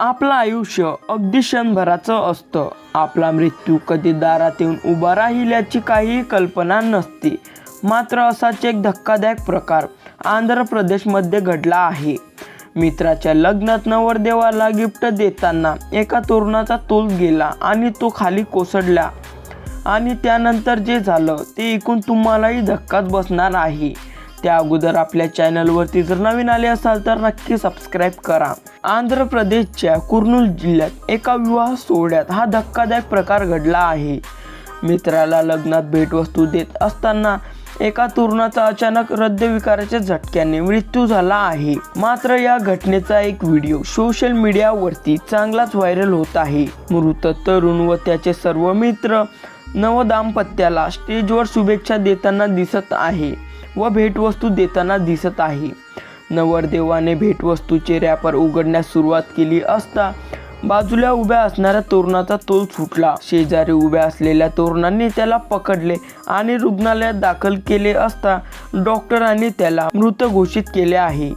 आपलं आयुष्य अगदी क्षणभराचं असतं. आपला मृत्यू कधी दारात येऊन उभा राहील याची काहीही कल्पना नसते. मात्र असाच एक धक्कादायक प्रकार आंध्र प्रदेशमध्ये घडला आहे. मित्राच्या लग्नात नवरदेवाला गिफ्ट देताना एका तरुणाचा तोल गेला आणि तो खाली कोसळला. आणि त्यानंतर जे झालं ते ऐकून तुम्हालाही धक्काच बसणार आहे. त्या अगोदर आपल्या चॅनलवरती जर नवीन आले असाल तर नक्की सबस्क्राईब करा. आंध्र प्रदेशच्या कुर्नूल जिल्ह्यात एका विवाह सोहळ्यात हा धक्कादायक प्रकार घडला आहे. मित्राला लग्नात भेटवस्तू देत असताना एका तरुणाचा अचानक हृदयविकाराच्या झटक्याने मृत्यू झाला आहे. मात्र या घटनेचा एक व्हिडिओ सोशल मीडियावरती चांगलाच व्हायरल होत आहे. मृत तरुण व त्याचे सर्व मित्र नवदाम्पत्याला स्टेजवर शुभेच्छा देताना दिसत आहे. व भेटवस्तू देताना दिसत आहे. नवरदेवाने भेटवस्तूचे रॅपर उघडण्यास सुरुवात केली असता बाजूला उभ्या असणाऱ्या तरुणाचा तोल सुटला. शेजारी उभ्या असलेल्या तरुणांनी त्याला पकडले आणि रुग्णालयात दाखल केले असता डॉक्टरांनी त्याला मृत घोषित केले आहे.